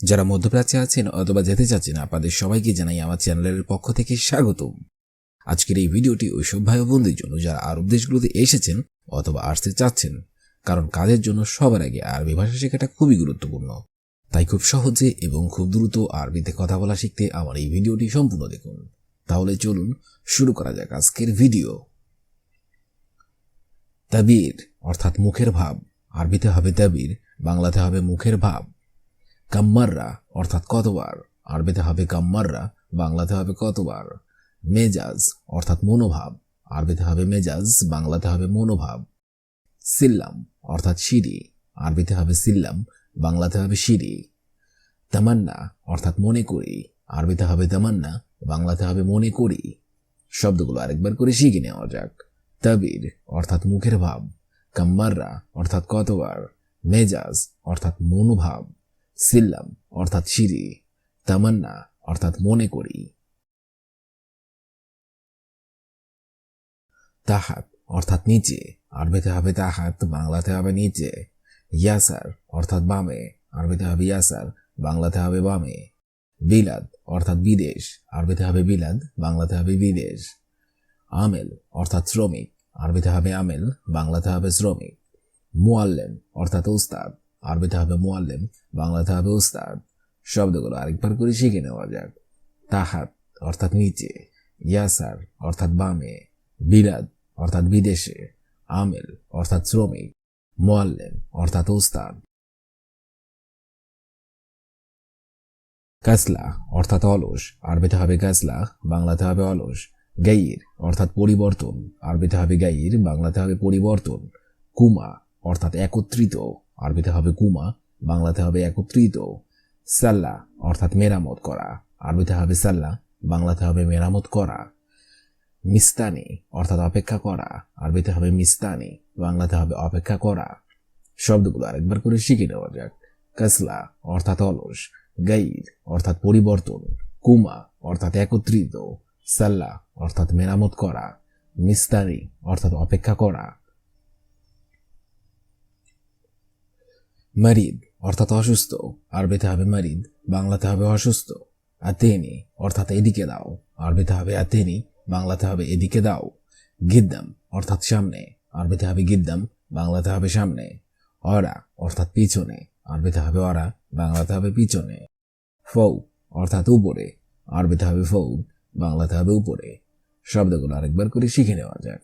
যারা মধ্যপ্রাচ্যে আছেন অথবা যেতে চাচ্ছেন, আপনাদের সবাইকে জানাই আমার চ্যানেলের পক্ষ থেকে স্বাগতম। আজকের এই ভিডিওটি ওইসব ভাই ও বোনদের জন্য যারা আরব দেশগুলোতে এসেছেন অথবা আসতে চাচ্ছেন, কারণ কাজের জন্য সবার আগে আরবি ভাষা শেখাটা খুবই গুরুত্বপূর্ণ। তাই খুব সহজে এবং খুব দ্রুত আরবিতে কথা বলা শিখতে আমার এই ভিডিওটি সম্পূর্ণ দেখুন। তাহলে চলুন শুরু করা যাক আজকের ভিডিও। তাবির অর্থাৎ মুখের ভাব। আরবিতে হবে তাবির, বাংলাতে হবে মুখের ভাব। কাম্মাররা অর্থাৎ কতবার? আরবিতে হবে কাম্মাররা বাংলাতে হবে কতবার? মেজাজ, অর্থাৎ মনোভাব। আরবিতে হবে মেজাজ, বাংলাতে হবে মনোভাব। সিল্লাম, অর্থাৎ সিঁড়ি। আরবিতে হবে সিল্লাম, বাংলাতে হবে সিঁড়ি। তামান্না, অর্থাৎ মনে করি। আরবিতে হবে তামান্না, বাংলাতে হবে মনে করি। শব্দগুলো আরেকবার করে শিখে নেওয়া যাক। তাবির, অর্থাৎ মুখের ভাব। কাম্মাররা অর্থাৎ কতবার? মেজাজ, অর্থাৎ মনোভাব। সিল্লাম, অর্থাৎ সিঁড়ি, তামান্না, অর্থাৎ মনে করি। তাহাত, অর্থাৎ নিচে, আরবিতে হবে তাহাত, বাংলাতে হবে নিচে। ইয়াসার, অর্থাৎ বামে, আরবিতে হবে ইয়াসার, বাংলাতে হবে বামে। বিলাদ, অর্থাৎ বিদেশ, আরবিতে হবে বিলাদ, বাংলাতে হবে বিদেশ। আমেল, অর্থাৎ শ্রমিক, আরবিতে হবে আমেল, বাংলাতে হবে শ্রমিক। মুআল্লেম, অর্থাৎ উস্তাদ। আরবিতে হবে মুআল্লেম বাংলাতে হবে উস্তাদ। শব্দগুলো আরেকবার করে শিখে নেওয়া যাক। তাহাত অর্থাৎ নিচে, ইয়াসার অর্থাৎ বামে বিলাদ অর্থাৎ বিদেশে, আমেল অর্থাৎ শ্রমিক মোয়াল্লেম অর্থাৎ উস্তাদ। কাসলা অর্থাৎ অলস আরবিতে হবে কাসলা বাংলাতে হবে অলস। গাইর অর্থাৎ পরিবর্তন আরবিতে হবে গাইর বাংলাতে হবে পরিবর্তন। কুমা অর্থাৎ একত্রিত। আরবিতে হবে কুমা বাংলাতে হবে একত্রিত, সাল্লা, অর্থাৎ মেরামত করা। আরবিতে হবে সাল্লা, বাংলাতে হবে মেরামত করা। মিস্তানি, অর্থাৎ অপেক্ষা করা। আরবিতে হবে মিস্তানি, বাংলাতে হবে অপেক্ষা করা। শব্দগুলো আরেকবার করে শিখে নেওয়া যাক। কাসলা, অর্থাৎ অলস। গাইর, অর্থাৎ পরিবর্তন। কুমা অর্থাৎ একত্রিত। সাল্লা, অর্থাৎ মেরামত করা। মিস্তানি, অর্থাৎ অপেক্ষা করা। মারিদ, অর্থাৎ অসুস্থ। আরবিতে হবে মারিদ, বাংলাতে হবে অসুস্থ। আতেনি, অর্থাৎ এদিকে দাও। আরবিতে হবে আতেনি, বাংলাতে হবে এদিকে দাও। গিদ্দাম, অর্থাৎ সামনে। আরবিতে হবে গিদ্দাম, বাংলাতে হবে সামনে। অরা, অর্থাৎ পিছনে। আরবিতে হবে অরা, বাংলাতে হবে পিছনে। ফৌ, অর্থাৎ উপরে। আরবিতে হবে ফৌ, বাংলাতে হবে উপরে। শব্দগুলো আরেকবার করে শিখে নেওয়া যাক।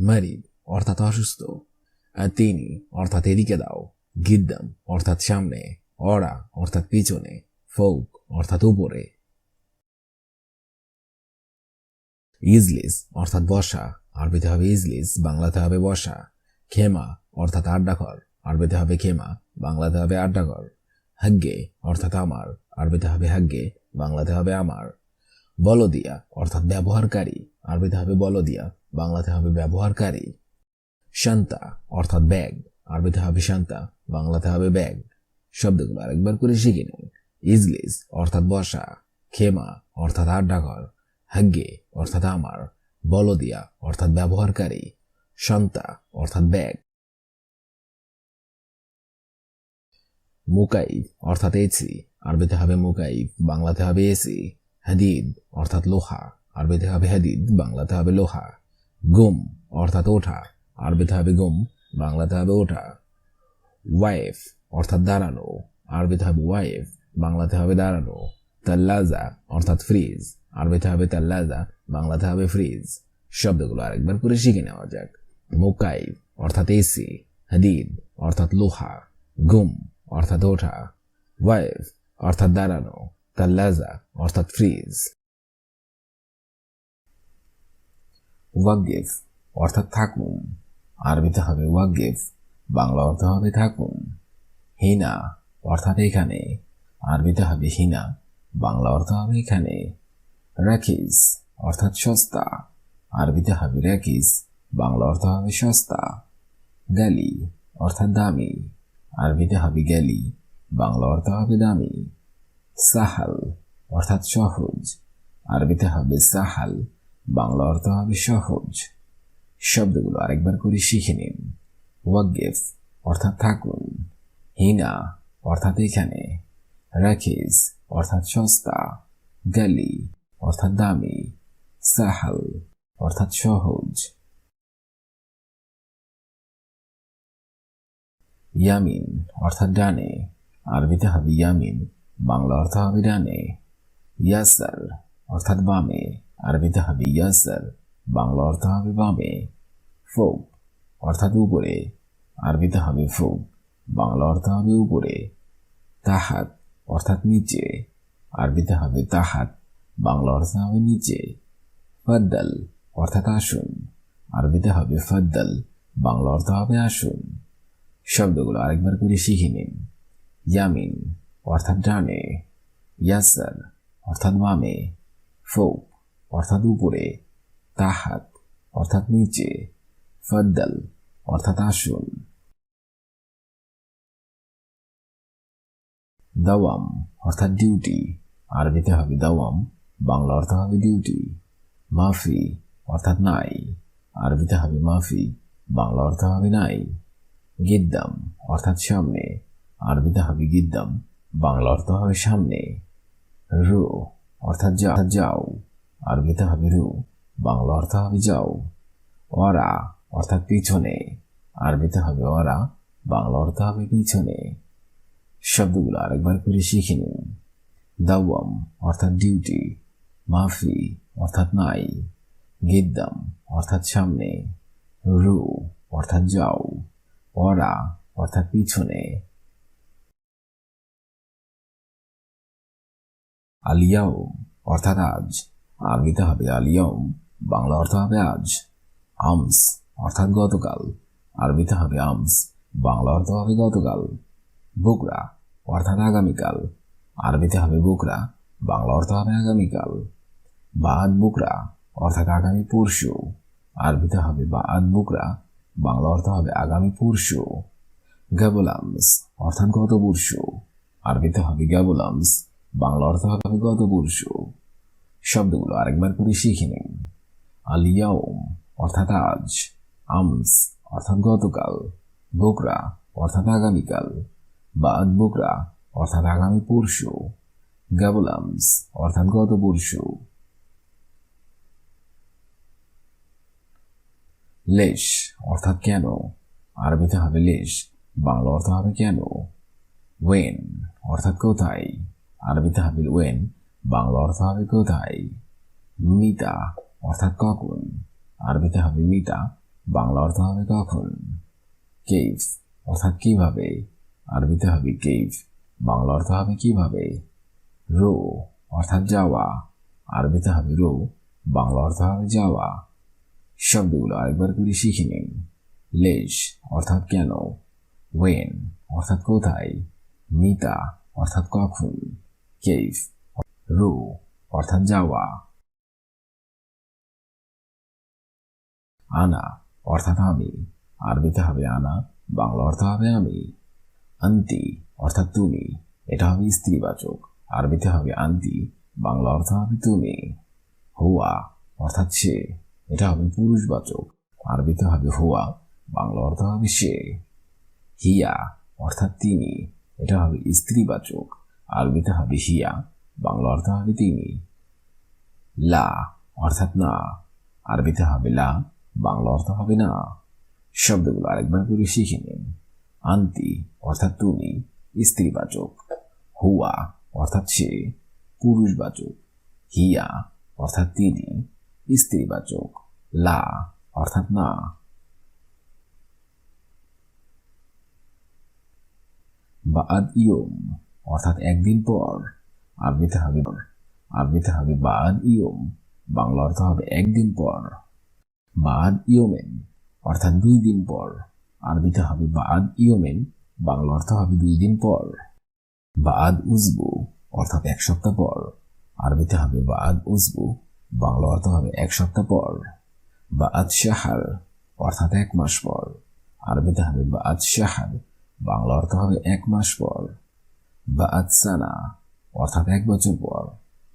মারিদ, অর্থাৎ অসুস্থ। আর তিনি অর্থাৎ এদিকে দাও। গিদ্দাম, অর্থাৎ সামনে অরা অর্থাৎ পিছনে, ফৌক, অর্থাৎ উপরে। ইজলিস, অর্থাৎ বসা, আরবিতে হবে ইজলিস, বাংলাতে হবে বসা। খেমা, অর্থাৎ আড্ডাঘর, আরবিতে হবে খেমা, বাংলাতে হবে আড্ডাঘর। হাগ্গে, অর্থাৎ আমার, আরবিতে হবে হাগ্গে, বাংলাতে হবে আমার। বলদিয়া, অর্থাৎ ব্যবহারকারী, আরবিতে হবে বলদিয়া, বাংলাতে হবে ব্যবহারকারী। শান্তা, অর্থাৎ ব্যাগ আরবিতে হবে শান্তা বাংলাতে হবে ব্যাগ, শব্দগুলো আরেকবার করে শিখে নিন। ইজলিস, অর্থাৎ বসা খেমা, অর্থাৎ আড্ডাঘর, হাগ্গে, অর্থাৎ আমার, বলদিয়া, অর্থাৎ ব্যবহারকারী, শান্তা, অর্থাৎ ব্যাগ। মুকাইফ অর্থাৎ এসি আরবিতে হবে মুকাইফ বাংলাতে হবে এসি, হাদিদ, অর্থাৎ লোহা আরবিতে হবে হাদিদ বাংলাতে হবে লোহা। গুম, অর্থাৎ ওঠা আরবিতে হবে গুম বাংলাতে হবে ওঠা ওয়াইফ অর্থাৎ দাঁড়ানো। আরবিতে হবে ওয়াইফ বাংলাতে হবে দাঁড়ানো। তাল্লাজা, অর্থাৎ ফ্রিজ আরবিতে হবে তাল্লাজা, বাংলাতে হবে ফ্রিজ শব্দগুলো আরেকবার করে শিখে নেওয়া যাক। মুকাইফ অর্থাৎ এসি। হাদিদ, অর্থাৎ লোহা। গুম, অর্থাৎ ওঠা। ওয়াইফ অর্থাৎ দাঁড়ানো। তাল্লাজা, অর্থাৎ ফ্রিজ ওয়াগিফ অর্থাৎ থাকুন। আরবিতে হবে ওয়াগিফ বাংলা অর্থ হবে থাকুন। হিনা, অর্থাৎ এখানে। আরবিতে হবে হিনা, বাংলা অর্থ হবে এখানে। রাখিস অর্থাৎ সস্তা। আরবিতে হবে রাখিস বাংলা অর্থ হবে সস্তা। গালি অর্থাৎ দামি। আরবিতে হবে গ্যালি, বাংলা অর্থ হবে দামি। সাহাল, অর্থাৎ সহজ। আরবিতে হবে সাহাল, বাংলা অর্থ হবে সহজ। শব্দগুলো আরেকবার করে শিখে নিন। ওয়াগেফ অর্থাৎ থাকুন। হিনা, অর্থাৎ এখানে। রাখিস, অর্থাৎ সস্তা। গালি, অর্থাৎ দামি। সাহাল, অর্থাৎ সহজ। ইয়ামিন, অর্থাৎ ডানে। আরবিতে হবে ইয়ামিন, বাংলা অর্থ হবে ডানে। ইয়াসার, অর্থাৎ বামে। আরবিতে হবে ইয়াসার, বাংলা অর্থ হবে বামে। ফোক অর্থাৎ উপরে। আরবিতে হবে ফোক বাংলা অর্থ হবে উপরে। তাহাত, অর্থাৎ নিচে। আরবিতে হবে তাহাত। বাংলা অর্থ হবে নিচে। ফদ্দাল, অর্থাৎ আসুন। আরবিতে হবে ফদ্দাল। বাংলা অর্থ হবে আসুন। শব্দগুলো আরেকবার করে শিখে নিন। ইয়ামিন, অর্থাৎ ডানে। ইয়াসার অর্থাৎ বামে। ফৌক অর্থাৎ উপরে। তাহাত, অর্থাৎ নিচে। ফদ্দাল, অর্থাৎ আসুন দাওয়াম, অর্থাৎ ডিউটি আরবিতে হবে দাওয়াম, বাংলা অর্থ হবে ডিউটি মাফি, অর্থাৎ নাই, আরবিতে হবে মাফি, বাংলা অর্থ হবে নাই। গিদ্দাম, অর্থাৎ সামনে, আরবিতে হবে গিদ্দাম, বাংলা অর্থ হবে সামনে। রু, অর্থাৎ যা যাও, আরবিতে হবে রু, বাংলা অর্থ হবে যাও। অরা অর্থাৎ পিছনে। আরবিতে হবে অরা, বাংলা অর্থ হবে পিছনে। শব্দগুলো আরেকবার করে শিখে নিন। দাওয়াম অর্থাৎ ডিউটি, মাফি অর্থাৎ নাই, গিদ্দাম অর্থাৎ সামনে, রু অর্থাৎ যাও, অরা অর্থাৎ পিছনে। আলিয়াও অর্থাৎ আজ, আরবিতে হবে আলিয়াম বাংলা অর্থ হবে আজ। আমস অর্থাৎ গতকাল। আরবিতে হবে আমস। বাংলা অর্থ হবে গতকাল। বুকরা অর্থাৎ আগামীকাল। আরবিতে হবে বুকরা। বাংলা অর্থ হবে আগামীকাল। বাদ বুকরা অর্থাৎ আগামী পরশু। আরবিতে হবে বাদ বুকরা। বাংলা অর্থ হবে আগামী পরশু। গ্যাবলামস অর্থাৎ গত পরশু। আরবিতে হবে গ্যাবলামস বাংলা অর্থ হবে গত পরশু। শব্দগুলো আরেকবার করে শিখে নিন। আলিয়াউম অর্থাৎ আজ। আমস, অর্থাৎ গতকাল, বোকরা, অর্থাৎ আগামীকাল, বাদ বোকরা, অর্থাৎ আগামী পরশু গ্যাবলামস অর্থাৎ গত পরশু। লেশ, অর্থাৎ কেন? আরবিতে হবে লেশ, বাংলা অর্থ হবে কেন? ওয়েন, অর্থাৎ কোথায়? আরবিতে হবে ওয়েন, বাংলা অর্থ হবে কোথায়? মিতা, অর্থাৎ কখন? আরবিতে হবে মিতা বাংলা অর্থ হবে কখন? কেভ অর্থাৎ কীভাবে? আরবিতে হবে কেভ বাংলা অর্থ হবে কীভাবে? রো। অর্থাৎ যাওয়া। আরবিতে হবে রো। বাংলা অর্থ হবে যাওয়া। শব্দগুলো আরেকবার করে শিখে নিন। লেশ। অর্থাৎ কেন? ওয়েন। অর্থাৎ কোথায়? মিতা। অর্থাৎ কখন? কেভ রো। অর্থাৎ যাওয়া। আনা। অর্থাৎ আমি। আরবিতে হবে আনা, বাংলা অর্থ হবে আমি। আন্তি, অর্থাৎ তুমি। এটা হবে স্ত্রীবাচক। আরবিতে হবে আন্তি, বাংলা অর্থ হবে তুমি। হুয়া, অর্থাৎ সে। এটা হবে পুরুষবাচক। আরবিতে হবে হুয়া, বাংলা অর্থ হবে সে। হিয়া, অর্থাৎ তিনি। এটা হবে স্ত্রীবাচক। আরবিতে হবে হিয়া, বাংলা অর্থ হবে তিনি। লা, অর্থাৎ না। আরবিতে হবে লা বাংলা অর্থ হবে না। শব্দগুলো আরেকবার করে শিখে নিন। আন্তি অর্থাৎ তুমি। স্ত্রীবাচক। হুয়া, অর্থাৎ সে। পুরুষবাচক। হিয়া, অর্থাৎ তিনি। স্ত্রীবাচক। লা, অর্থাৎ না। বাদ ইয়ম, অর্থাৎ একদিন পর। আরবিতে হবে আরবিতে হবে বাদ ইয়ম। বাংলা অর্থ হবে একদিন পর। বাদ ইয়মেন। অর্থাৎ দুই দিন পর। আরবিতে হবে বাদ ইয়মেন, বাংলা অর্থ হবে দুই দিন পর। বাদ উজবু, অর্থাৎ এক সপ্তাহ পর। আরবিতে হবে বাদ উজবু, বাংলা অর্থ হবে এক সপ্তাহ পর। বাদ শাহার, অর্থাৎ এক মাস পর। আরবিতে হবে বাদ শাহার, বাংলা অর্থ হবে এক মাস পর। বাদ সানা, অর্থাৎ এক বছর পর।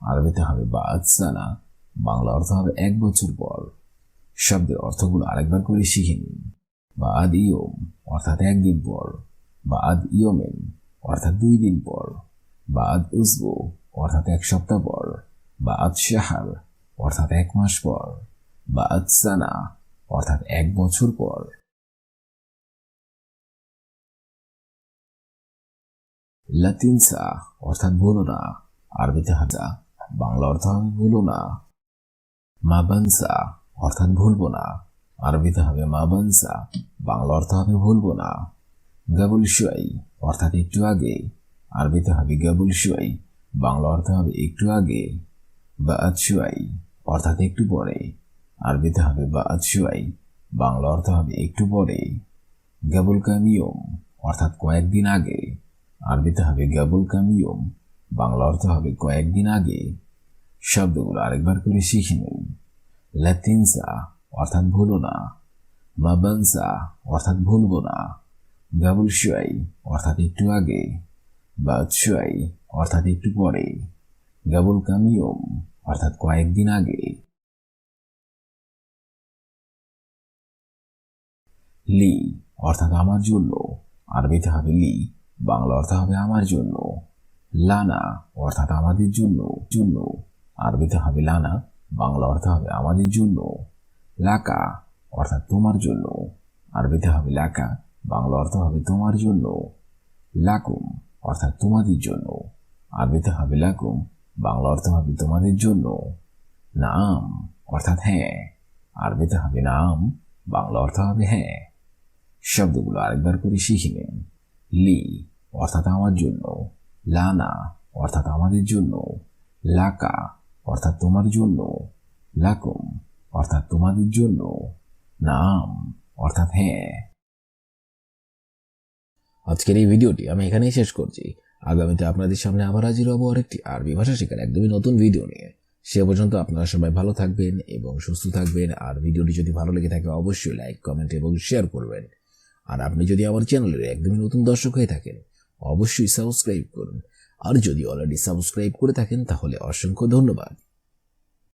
আরবিতে হবে বাদ সানা, বাংলা অর্থ হবে এক বছর পর। শব্দের অর্থগুলো আরেকবার করে শিখে নিন। বাদ ইয়ম, অর্থাৎ একদিন পর। বাদ ইয়মেন, অর্থাৎ দুই দিন পর। বাদ উজবু, অর্থাৎ এক সপ্তাহ পর। বাদ শাহার, অর্থাৎ এক মাস পর। বাদ সানা, অর্থাৎ এক বছর পর। লাতিনসা, অর্থাৎ ভুলো না। আরবিতে হাজা, বাংলা অর্থ ভুলো না। মাবানসা অর্থাৎ ভুলবো না। আরবিতে হবে মা মাবানসা বাংলা অর্থ হবে ভুলবো না। গাবুল শুয়াই, অর্থাৎ একটু আগে। আরবিতে হবে গাবুল শুয়াই, বাংলা অর্থ হবে একটু আগে। বা আতশুয়াই অর্থাৎ একটু পরে। আরবিতে হবে বা আতশুয়াই বাংলা অর্থ হবে একটু পরে। গাবুল কামিয়ম, অর্থাৎ কয়েকদিন আগে। আরবিতে হবে গাবুল কামিয়ম, বাংলা অর্থ হবে কয়েকদিন আগে। শব্দগুলো আরেকবার করে শিখে নিন। লাতিনসা, অর্থাৎ ভুলো না। মাবানসা অর্থাৎ ভুলবো না। গাবুল শুয়াই অর্থাৎ একটু আগে। বাদশুয়াই, অর্থাৎ একটু পরে। গাবুল কামিয়ম অর্থাৎ কয়েকদিন আগে। লি, অর্থাৎ আমার জন্য। আরবিতে হবে লি, বাংলা অর্থ হবে আমার জন্য। লানা, অর্থাৎ আমাদের জন্য। জন্য। আরবিতে হবে লানা বাংলা অর্থ হবে আমাদের জন্য লাকা অর্থাৎ তোমার জন্য। আরবিতে হবে লাকা বাংলা অর্থ হবে তোমার জন্য লাকুম অর্থাৎ তোমাদের জন্য। আরবিতে হবে লাকুম বাংলা অর্থ হবে তোমাদের জন্য নাম, অর্থাৎ হ্যাঁ। আরবিতে হবে নাম, বাংলা অর্থ হবে হ্যাঁ। শব্দগুলো আরেকবার করে শিখে নিন। লি, অর্থাৎ আমার জন্য। লানা, অর্থাৎ আমাদের জন্য। লাকা অর্থাৎ তোমার জন্য, লাকুম, অর্থাৎ তোমাদের জন্য, নাম, অর্থাৎ হ্যাঁ। আজকের এই ভিডিওটি আমি এখানেই শেষ করছি। আগামীতে আপনাদের সামনে আবার হাজির হব আরেকটি আরবি ভাষা শেখার একদমই নতুন ভিডিও নিয়ে। সে পর্যন্ত আপনারা সবাই ভালো থাকবেন এবং সুস্থ থাকবেন। আর ভিডিওটি যদি ভালো লেগে থাকে, অবশ্যই লাইক, কমেন্ট এবং শেয়ার করবেন। আর আপনি যদি আমার চ্যানেলের একদমই নতুন দর্শক হয়ে থাকেন, অবশ্যই সাবস্ক্রাইব করুন। আর যদি অলরেডি সাবস্ক্রাইব করে থাকেন তাহলে অসংখ্য ধন্যবাদ।